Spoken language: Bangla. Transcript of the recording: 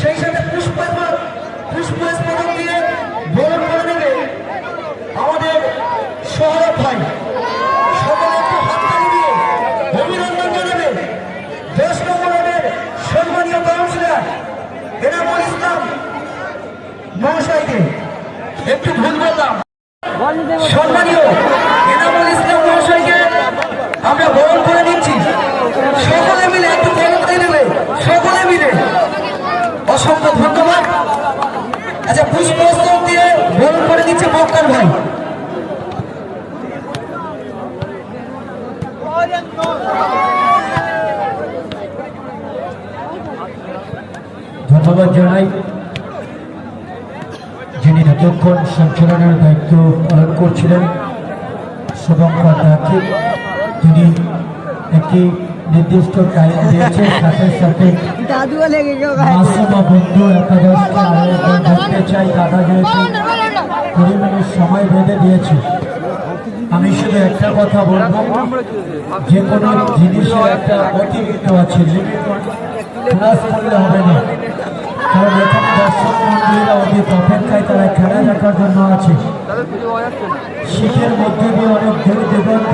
সেই সাথে পুষ্প পুষ্প স্মরণ দিয়ে বরণ করে নেবে আমাদের সৌরভ ভাই। সকলে একটু হাততালি দিয়ে অভিনন্দন জানাবে। দশ নম্বর ওয়ার্ডের সম্মানীয় কাউন্সিলর এনামুল ইসলাম মহাশয়কে একটু ভুল বললাম। সম্মানীয় এনামুল ইসলাম মহাশয়কে আমরা বরণ করে নিচ্ছি সকলে মিলে একটু বরণ করে নেবে সকলে মিলে অসংখ্য ধন্যবাদ আচ্ছা পুষ্পস্তর দিয়ে বরণ করে দিচ্ছে মক্কার ভাই। ধন্যবাদ জানাই যিনি এতক্ষণ সঞ্চালনের দায়িত্ব পালন করছিলেন, শুভঙ্কর তিনি একটি নির্দিষ্ট টাইম দিয়েছে সাথে সাথে মাসুমা বন্ধু একাদশকে চাই দাদা যেহেতু কুড়ি মিনিট সময় বেঁধে দিয়েছে আমি শুধু একটা কথা বলব যে কোনো জিনিসের একটা অতিরিক্ত আছে ক্লাস করলে হবে না। কারণ এখানে দর্শক মন্ডলীরা অধিক অপেক্ষায় তারা খেলা দেখার জন্য আছে। শীতের মধ্যে দিয়ে অনেক দূর দিগন্ত